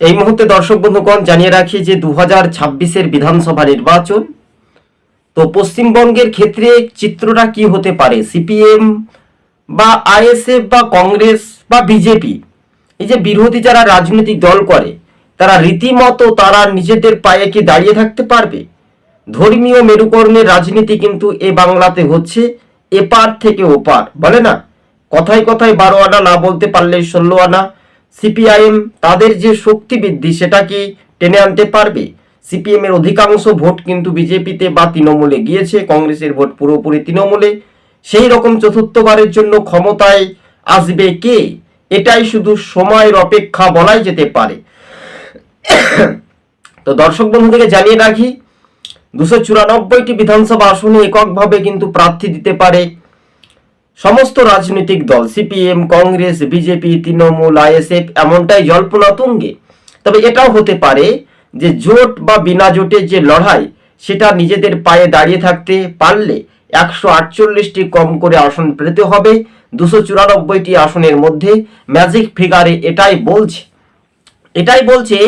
এই মুহূর্তে দর্শক বন্ধুগণ, জানিয়ে রাখি যে দু হাজার বিধানসভা নির্বাচন। তো পশ্চিমবঙ্গের ক্ষেত্রে চিত্রটা কি হতে পারে? সিপিএম বা আইএসএফ বা কংগ্রেস বা বিজেপি? এই যে বিরোধী যারা রাজনৈতিক দল করে, তারা রীতিমতো তারা নিজেদের পায়ে কি দাঁড়িয়ে থাকতে পারবে? ধর্মীয় মেরুকরণের রাজনীতি কিন্তু এ বাংলাতে হচ্ছে, এপার থেকে ওপার। বলে না? কথায় কথায় বারো আনা না বলতে পারলে ষোলো আনা। সিপিআইএম তাদের যে শক্তি বৃদ্ধি, সেটা কি টেনে আনতে পারবে? সিপিএম এর অধিকাংশ ভোট কিন্তু বিজেপিতে বা তৃণমূলে গিয়েছে, কংগ্রেসের ভোট পুরোপুরি তৃণমূলে। সেই রকম চতুর্থবারের জন্য ক্ষমতায় আসবে কে? এটাই শুধু সময়ের অপেক্ষা বলাই যেতে পারে। তো দর্শক বন্ধুদেরকে জানিয়ে রাখি, দুশো চুরানব্বইটি বিধানসভা আসনে এককভাবে কিন্তু প্রার্থী দিতে পারে সমস্ত রাজনৈতিক দল CPM Congress BJP Trinamool ISF এমনটাই জল্পনা তুঙ্গে। তবে এটাও হতে পারে যে জোট বা বিনা জোটের যে লড়াই, সেটা নিজেদের পায়ে দাঁড়িয়ে থাকতে পারলে একশো আটচল্লিশটি কম করে আসন পেতে হবে, দুশো চুরানব্বইটি আসনের মধ্যে। ম্যাজিক ফিগারে এটাই বলছে। এটাই বলছে,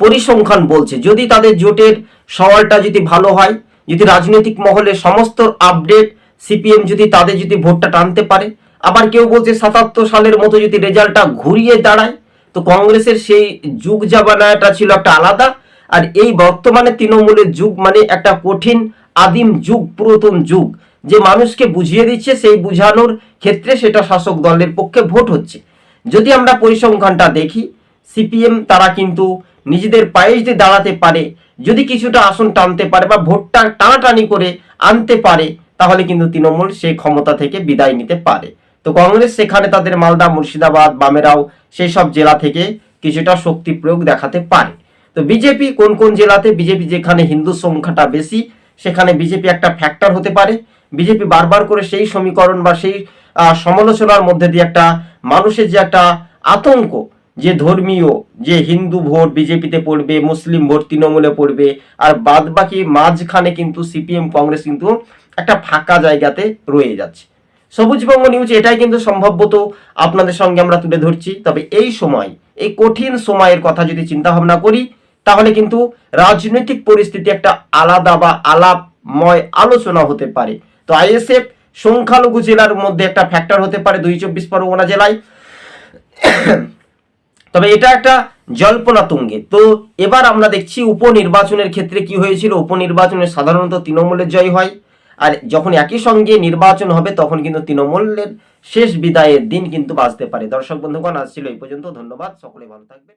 পরিসংখ্যান বলছে, যদি তাদের জোটের সওয়ালটা যদি ভালো হয়, যদি রাজনৈতিক মহলে সমস্ত আপডেট সিপিএম যদি তাদের যদি ভোটটা টানতে পারে, আবার কেউ বলছে সাতাত্তর সালের মতো যদি রেজাল্টটা ঘুরিয়ে দাঁড়ায়, তো কংগ্রেসের সেই যুগ জামানাটা ছিল একটা আলাদা, আর এই বর্তমানে তৃণমূলের যুগ মানে একটা কঠিন, আদিম যুগ, পুরাতন যুগ। যে মানুষকে বুঝিয়ে দিচ্ছে, সেই বুঝানোর ক্ষেত্রে সেটা শাসক দলের পক্ষে ভোট হচ্ছে। যদি আমরা পরিসংখ্যানটা দেখি, সিপিএম তারা কিন্তু নিজেদের পায়ে যদি দাঁড়াতে পারে, যদি কিছুটা আসন টানতে পারে বা ভোটটা টানাটানি করে আনতে পারে তাহলে কিন্তু তৃণমূল সেই ক্ষমতা থেকে বিদায় নিতে পারে। তো কংগ্রেস সেখানে তাদের মালদা, মুর্শিদাবাদ, বামেরাও সেই সব জেলা থেকে কিছুটা শক্তি প্রয়োগ দেখাতে পারে। তো বিজেপি কোন কোন জেলাতে? বিজেপি যেখানে হিন্দু সংখ্যাটা বেশি, সেখানে বিজেপি একটা ফ্যাক্টর হতে পারে। বিজেপি বারবার করে সেই সমীকরণ বা সেই সমালোচনার মধ্যে দিয়ে একটা মানুষের যে একটা আতঙ্ক, যে ধর্মীয়, যে হিন্দু ভোট বিজেপিতে পড়বে, মুসলিম ভোট তৃণমূলে পড়বে, আর বাদ বাকি মাঝখানে কিন্তু সিপিএম, কংগ্রেস কিন্তু একটা ফাঁকা জায়গাতে রয়ে যাচ্ছে। সবুজবঙ্গ নিউজ এটাই কিন্তু সম্ভবত আপনাদের সঙ্গে আমরা তুলে ধরছি। তবে এই সময়, এই কঠিন সময়ের কথা যদি চিন্তা ভাবনা করি, তাহলে কিন্তু রাজনৈতিক পরিস্থিতি একটা আলাদা বা আলাপময় আলোচনা হতে পারে। তো আইএসএফ সংখ্যালঘু জেলার মধ্যে একটা ফ্যাক্টর হতে পারে দুই চব্বিশ পরগনা জেলায়। তবে এটা একটা জল্পনা তুঙ্গে। তো এবার আমরা দেখছি উপনির্বাচনের ক্ষেত্রে কি হয়েছিল? উপনির্বাচনে সাধারণত তৃণমূলের জয় হয়। আর যখন একই সঙ্গে নির্বাচন হবে, তখন কিন্তু তৃণমূলের শেষ বিদায়ের দিন কিন্তু বাঁচতে পারে। দর্শক বন্ধুগণ, আজ ছিল এই পর্যন্ত। ধন্যবাদ। সকলে ভালো থাকবেন।